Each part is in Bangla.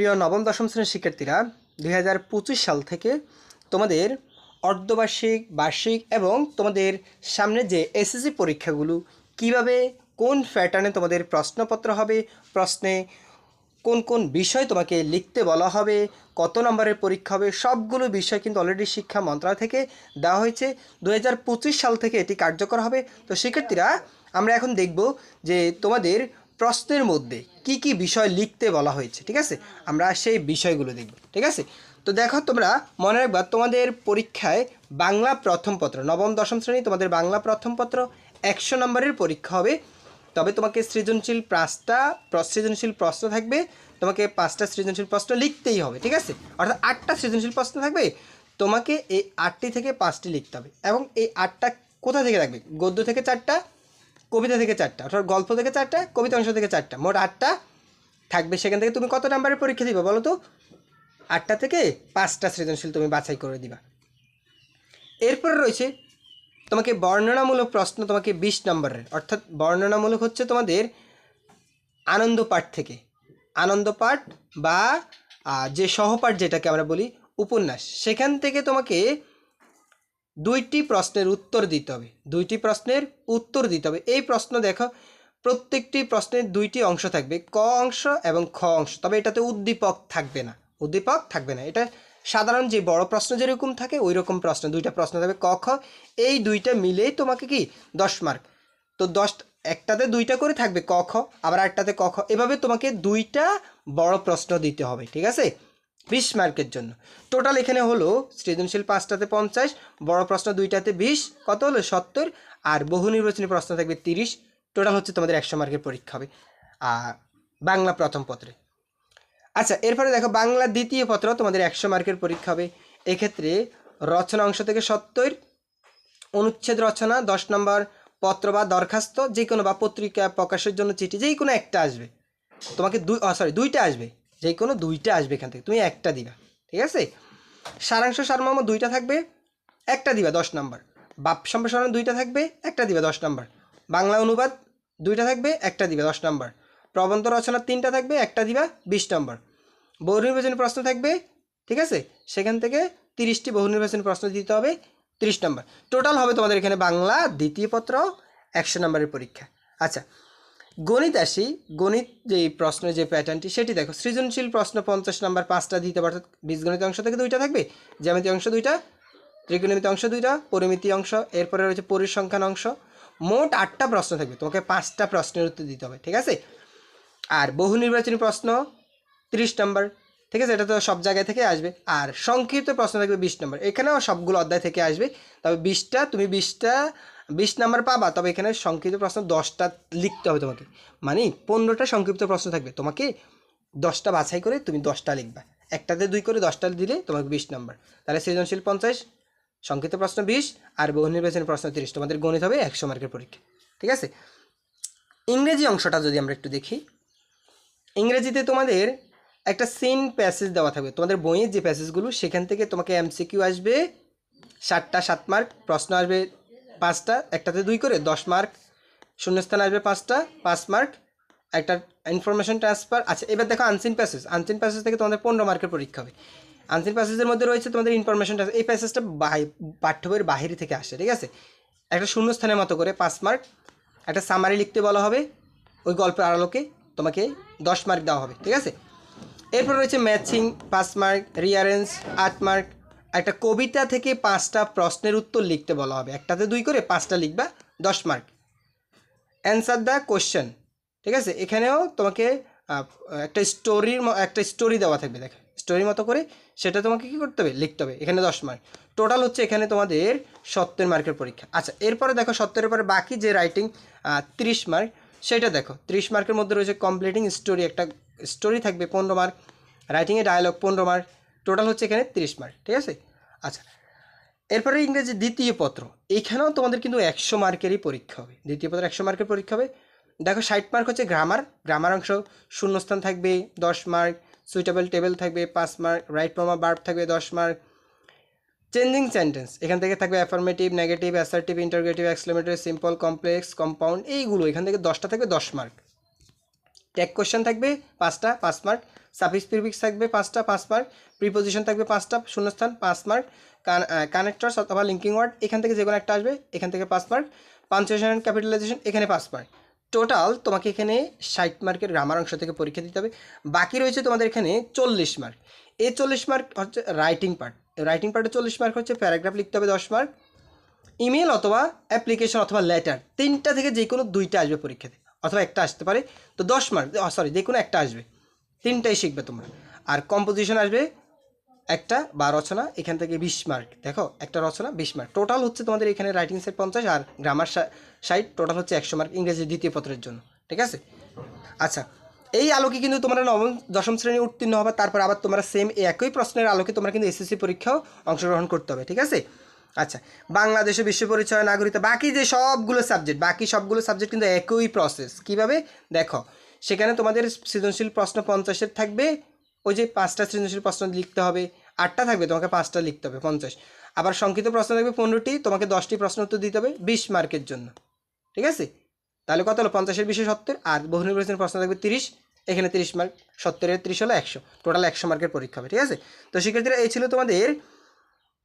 প্রিয় নবম, দশম শ্রেণির শিক্ষার্থীরা দু হাজার পঁচিশ সাল থেকে তোমাদের অর্ধবার্ষিক, বার্ষিক এবং তোমাদের সামনে যে এসএসসি পরীক্ষাগুলো, কীভাবে কোন প্যাটার্নে তোমাদের প্রশ্নপত্র হবে, প্রশ্নে কোন কোন বিষয় তোমাকে লিখতে বলা হবে, কত নম্বরের পরীক্ষা হবে, সবগুলো বিষয় কিন্তু অলরেডি শিক্ষা মন্ত্রণালয় থেকে দেওয়া হয়েছে। দু হাজার পঁচিশ সাল থেকে এটি কার্যকর হবে। তো শিক্ষার্থীরা, আমরা এখন দেখব যে তোমাদের প্রশ্নের মধ্যে কি কি বিষয় লিখতে বলা হয়েছে, ঠিক আছে? আমরা সেই বিষয়গুলো দেখব, ঠিক আছে? তো দেখো, তোমরা মনে রাখবা, তোমাদের পরীক্ষায় বাংলা প্রথম পত্র, নবম, দশম শ্রেণি, তোমাদের বাংলা প্রথম পত্র একশো নম্বরের পরীক্ষা হবে। তবে তোমাকে সৃজনশীল পাঁচটা সৃজনশীল প্রশ্ন থাকবে। তোমাকে পাঁচটা সৃজনশীল প্রশ্ন লিখতেই হবে, ঠিক আছে? অর্থাৎ আটটা সৃজনশীল প্রশ্ন থাকবে। তোমাকে এই আটটি থেকে পাঁচটি লিখতে হবে এবং এই আটটা কোথা থেকে থাকবে গদ্য থেকে চারটা কবিতা থেকে চারটা, অর্থাৎ গল্প থেকে চারটা, কবিতা অংশ থেকে চারটা, মোট আটটা থাকবে। সেখান থেকে তুমি কত নাম্বারের পরীক্ষা দিবা বলো তো? আটটা থেকে পাঁচটা সৃজনশীল তুমি বাছাই করে দিবা। এরপরে রয়েছে তোমাকে বর্ণনামূলক প্রশ্ন তোমাকে বিশ নম্বরের, অর্থাৎ বর্ণনামূলক হচ্ছে তোমাদের আনন্দ পাঠ থেকে। আনন্দ পাঠ বা যে সহপাঠ যেটাকে আমরা বলি, উপন্যাস, সেখান থেকে তোমাকে দুইটি প্রশ্নের উত্তর দিতে হবে। দুইটি প্রশ্নের উত্তর দিতে হবে। এই প্রশ্ন দেখো, প্রত্যেকটি প্রশ্নের দুইটি অংশ থাকবে, ক অংশ এবং খ অংশ। তবে এটাতে উদ্দীপক থাকবে না। উদ্দীপক থাকবে না। এটা সাধারণ যে বড় প্রশ্ন যেরকম থাকে ওই রকম প্রশ্ন। দুইটা প্রশ্ন থাকবে ক, খ। এই দুইটা মিলেই তোমাকে কি? দশ মার্ক। তো দশ, একটাতে দুইটা করে থাকবে ক, খ। আবার একটাতে ক, খ। এভাবে তোমাকে দুইটা বড় প্রশ্ন দিতে হবে, ঠিক আছে? বিশ মার্কের জন্য। টোটাল এখানে হলো সৃজনশীল পাঁচটাতে পঞ্চাশ, বড় প্রশ্ন দুইটাতে বিশ, কত হলো সত্তর, আর বহু নির্বাচনী প্রশ্ন থাকবে তিরিশ। টোটাল হচ্ছে তোমাদের একশো মার্কের পরীক্ষা হবে। আর বাংলা প্রথম পত্রে। আচ্ছা এরপরে দেখো বাংলা দ্বিতীয় পত্র, তোমাদের একশো মার্কের পরীক্ষা হবে। এক্ষেত্রে রচনা অংশ থেকে সত্তর, অনুচ্ছেদ রচনা, দশ নম্বর পত্র বা দরখাস্ত যে কোনো বা পত্রিকা প্রকাশের জন্য চিঠি যেই কোনো একটা আসবে। তোমাকে দুই সরি দুইটা আসবে। যে কোনো দুইটা আসবে এখান থেকে। তুমি একটা দিবা, ঠিক আছে? সারাংশ সারমর্ম দুইটা থাকবে, একটা দিবা দশ নম্বর। বাপ সম্প্রসারণ দুইটা থাকবে, একটা দিবা দশ নম্বর। বাংলা অনুবাদ দুইটা থাকবে, একটা দিবা দশ নম্বর। প্রবন্ধ রচনা তিনটা থাকবে, একটা দিবা বিশ নম্বর। বহু নির্বাচনী প্রশ্ন থাকবে, ঠিক আছে? সেখান থেকে তিরিশটি বহু নির্বাচনী প্রশ্ন দিতে হবে, তিরিশ নম্বর। টোটাল হবে তোমাদের এখানে বাংলা, দ্বিতীয় পত্র, একশো নম্বরের পরীক্ষা। আচ্ছা গণিত আসি, গণিত যে প্রশ্নের যে প্যাটার্নটি সেটি দেখো। সৃজনশীল প্রশ্ন পঞ্চাশ নাম্বার পাঁচটা দিতে পারো বীজগণিত অংশ থেকে দুইটা থাকবে? জ্যামিতি অংশ দুইটা, ত্রিকোণমিতি অংশ দুইটা, পরিমিতি অংশ, এরপরে রয়েছে পরিসংখ্যান অংশ। মোট আটটা প্রশ্ন থাকবে, তোমাকে পাঁচটা প্রশ্নের উত্তর দিতে হবে, ঠিক আছে? আর বহু নির্বাচনী প্রশ্ন, তিরিশ নম্বর, ঠিক আছে? এটা তো সব জায়গায় থেকে আসবে। আর সংক্ষিপ্ত প্রশ্ন থাকবে বিশ নম্বর। এখানেও সবগুলো অধ্যায় থেকে আসবে। তবে বিশটা, তুমি বিশটা বিশ নাম্বার পাবা, তবে এখানে সংক্ষিপ্ত প্রশ্ন দশটা লিখতে হবে তোমাকে। মানে পনেরোটা সংক্ষিপ্ত প্রশ্ন থাকবে। তোমাকে দশটা বাছাই করে তুমি দশটা লিখবা। একটাতে দুই করে দশটা দিলে তোমাকে বিশ নাম্বার। তাহলে সৃজনশীল পঞ্চাশ, সংক্ষিপ্ত প্রশ্ন বিশ, আর বহু নির্বাচনী প্রশ্ন তিরিশ। তোমাদের গণিত হবে একশো মার্কের পরীক্ষা। ঠিক আছে? ইংরেজি অংশটা যদি আমরা একটু দেখি। ইংরেজিতে তোমাদের একটা সিন প্যাসেজ দেওয়া থাকবে। তোমাদের বইয়ের যে প্যাসেজগুলো সেখান থেকে তোমাকে এমসিকিউ আসবে, সাতটা সাত মার্ক প্রশ্ন আসবে পাঁচটা, একটাতে দুই করে, দশ মার্ক। শূন্যস্থান আসবে পাঁচটা, পাঁচ মার্ক। একটা ইনফরমেশন ট্রান্সফার আচ্ছা এবার দেখো আনসিন প্যাসেজ আনসিন প্যাসেজ থেকে তোমাদের পনেরো মার্কের পরীক্ষা হবে। আনসিন প্যাসেজের মধ্যে রয়েছে তোমাদের ইনফরমেশন এই প্যাসেজটা পাঠ্য বইয়ের বাহিরে থেকে আসে, ঠিক আছে? একটা শূন্যস্থানের মতো করে পাঁচ মার্ক। একটা সামারি লিখতে বলা হবে, ওই গল্পের আলোকে তোমাকে দশ মার্ক দেওয়া হবে, ঠিক আছে? এরপর রয়েছে ম্যাচিং পাঁচ মার্ক রিয়ারেন্স আট মার্ক। একটা কবিতা থেকে পাঁচটা প্রশ্নের উত্তর লিখতে বলা হবে। একটাতে দুই করে, পাঁচটা লিখবা, দশ মার্ক অ্যান্সার দ্য কোশ্চেন ঠিক আছে? এখানেও তোমাকে একটা স্টোরির একটা স্টোরি দেওয়া থাকবে, দেখ। স্টোরির মতো করে সেটা তোমাকে কী করতে হবে? লিখতে হবে। এখানে দশ মার্ক টোটাল হচ্ছে এখানে তোমাদের সত্তর মার্কের পরীক্ষা। আচ্ছা এরপরে দেখো, সত্তরের পরে বাকি যে রাইটিং তিরিশ মার্ক সেটা দেখো। তিরিশ মার্কের মধ্যে রয়েছে কমপ্লিটিং স্টোরি একটা স্টোরি থাকবে পনেরো মার্ক রাইটিংয়ে ডায়লগ পনেরো মার্ক টোটাল হচ্ছে এখানে তিরিশ মার্ক ঠিক আছে? আচ্ছা এরপরে ইংরেজি দ্বিতীয় পত্র। এইখানেও তোমাদের কিন্তু একশো মার্কেরই পরীক্ষা হবে। দ্বিতীয় পত্র একশো মার্কের পরীক্ষা হবে। দেখো, ষাট মার্ক হচ্ছে গ্রামার গ্রামার অংশ শূন্যস্থান থাকবে, দশ মার্ক। সুইটেবল টেবিল থাকবে, পাঁচ মার্ক। রাইট প্রমা বার্ব থাকবে, দশ মার্ক। চেঞ্জিং সেন্টেন্স এখান থেকে থাকবে affirmative negative assertive interrogative exclamatory simple complex compound এইগুলো। এখান থেকে দশটা থাকবে দশ মার্ক। ট্যাগ কোশ্চেন থাকবে পাঁচটা, পাঁচ মার্ক। সাফিক্স প্রিফিক্স থাকবে পাঁচটা, পাঁচ মার্ক প্রিপোজিশন থাকবে পাঁচটা, শূন্যস্থান পাঁচ মার্ক কানেক্টরস অথবা লিঙ্কিং ওয়ার্ড এখান থেকে যে কোনো একটা আসবে, এখান থেকে পাঁচ মার্ক পাঞ্চুয়েশন অ্যান্ড ক্যাপিটালাইজেশন এখানে পাঁচ মার্ক টোটাল তোমাকে এখানে ষাট মার্কের গ্রামার অংশ থেকে পরীক্ষা দিতে হবে। বাকি রয়েছে তোমাদের এখানে চল্লিশ মার্ক এই চল্লিশ মার্ক হচ্ছে রাইটিং পার্ট রাইটিং পার্টে চল্লিশ মার্ক হচ্ছে প্যারাগ্রাফ লিখতে হবে দশ মার্ক ইমেল অথবা অ্যাপ্লিকেশন অথবা লেটার তিনটা থেকে যে কোনো দুইটা আসবে পরীক্ষাতে, অথবা একটা আসতে পারে। তো দশ মার্ক সরি যে কোনো একটা আসবে। তিনটাই শিখবে তোমরা। আর কম্পোজিশন আসবে একটা বা রচনা, এখান থেকে বিশ মার্ক দেখো, একটা রচনা, বিশ মার্ক টোটাল হচ্ছে তোমাদের এখানে রাইটিং সেট পঞ্চাশ আর গ্রামার সাইড টোটাল হচ্ছে একশো মার্ক ইংরেজি দ্বিতীয় পত্রের জন্য। ঠিক আছে? আচ্ছা এই আলোকে কিন্তু তোমরা নবম, দশম শ্রেণি উত্তীর্ণ হবে, তারপর আবার তোমরা সেম একই প্রশ্নের আলোকে তোমরা কিন্তু এসএসসি পরীক্ষাও অংশগ্রহণ করতে হবে, ঠিক আছে? আচ্ছা বাংলাদেশে বিশ্ব পরিচয়, নাগরিকতা, বাকি যে সবগুলো সাবজেক্ট বাকি সবগুলো সাবজেক্ট কিন্তু একই প্রসেস কীভাবে? দেখো সেখানে তোমাদের সৃজনশীল প্রশ্ন পঞ্চাশের থাকবে, ওই যে পাঁচটা সৃজনশীল প্রশ্ন লিখতে হবে, আটটা থাকবে, তোমাকে পাঁচটা লিখতে হবে, পঞ্চাশ। আবার সংক্ষিপ্ত প্রশ্ন থাকবে পনেরোটি, তোমাকে দশটি প্রশ্ন উত্তর দিতে হবে বিশ মার্কের জন্য। ঠিক আছে? তাহলে কত হলো? পঞ্চাশের বিশে সত্তর, আর বহু নির্বাচনের প্রশ্ন থাকবে তিরিশ, এখানে তিরিশ মার্ক, সত্তরের তিরিশ হলো একশো, টোটাল একশো মার্কের পরীক্ষা হবে, ঠিক আছে? তো শিক্ষার্থীরা, এই ছিল তোমাদের,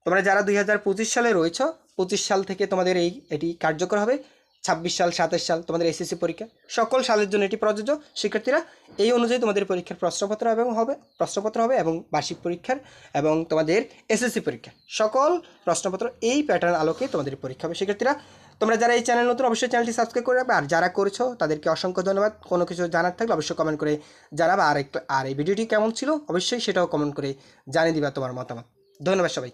তোমরা যারা দুই হাজার পঁচিশ সালে রয়েছ, পঁচিশ সাল থেকে তোমাদের এই, এটি কার্যকর হবে। ছাব্বিশ সাল, সাতাশ সাল তোমাদের এসএসসি পরীক্ষা। সকল সালের জন্য এটি প্রযোজ্য। শিক্ষার্থীরা, এই অনুযায়ী তোমাদের পরীক্ষার প্রশ্নপত্র এবং হবে, প্রশ্নপত্র হবে এবং বার্ষিক পরীক্ষার এবং তোমাদের এসএসসি পরীক্ষা। সকল প্রশ্নপত্র এই প্যাটার্ন আলোকে তোমাদের পরীক্ষা হবে। শিক্ষার্থীরা, তোমরা যারা এই চ্যানেল নতুন, অবশ্যই চ্যানেলটি সাবস্ক্রাইব করে রাখবে। আর যারা করেছ, তাদেরকে অসংখ্য ধন্যবাদ। কোনো কিছু জানার থাকলে অবশ্যই কমেন্ট করে জানাবা। আর আর এই ভিডিওটি কেমন ছিল, অবশ্যই সেটাও কমেন্ট করে জানিয়ে দিবা তোমার মতামত। ধন্যবাদ সবাইকে।